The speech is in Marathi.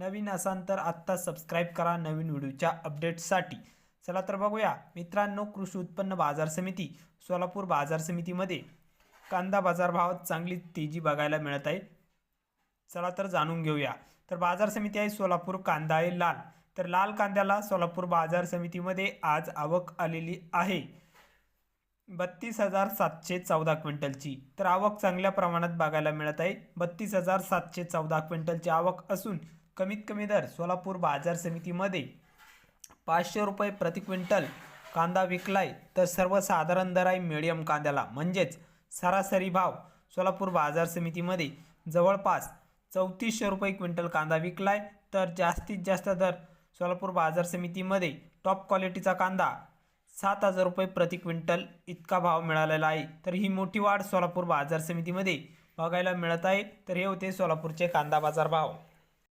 नवीन असाल तर आत्ता सबस्क्राईब करा नवीन व्हिडिओच्या अपडेट्ससाठी चला तर बघूया. मित्रांनो कृषी उत्पन्न बाजार समिती सोलापूर बाजार समितीमध्ये कांदा बाजार भावात चांगली तेजी बघायला मिळत आहे. चला तर जाणून घेऊया. तर बाजार समिती आहे सोलापूर कांदा आहे लाल. तर लाल कांद्याला सोलापूर बाजार समितीमध्ये आज आवक आलेली आहे. बत्तीस हजार सातशे चौदा क्विंटलची. तर आवक चांगल्या प्रमाणात बघायला मिळत आहे. बत्तीस हजार सातशे चौदा क्विंटलची आवक असून कमीत कमी दर सोलापूर बाजार समितीमध्ये पाचशे रुपये प्रति क्विंटल कांदा विकलाय तर सर्वसाधारण दर आहे मिडियम कांद्याला. म्हणजेच सरासरी भाव सोलापूर बाजार समितीमध्ये जवळपास चौतीसशे रुपये क्विंटल कांदा विकलाय तर जास्तीत जास्त दर सोलापूर बाजार समितीमध्ये टॉप क्वालिटीचा कांदा सात हजार रुपये प्रति क्विंटल इतका भाव मिळालेला आहे. तर ही मोठी वाढ सोलापूर बाजार समितीमध्ये बघायला मिळत आहे. तर हे होते सोलापूरचे कांदा बाजार भाव.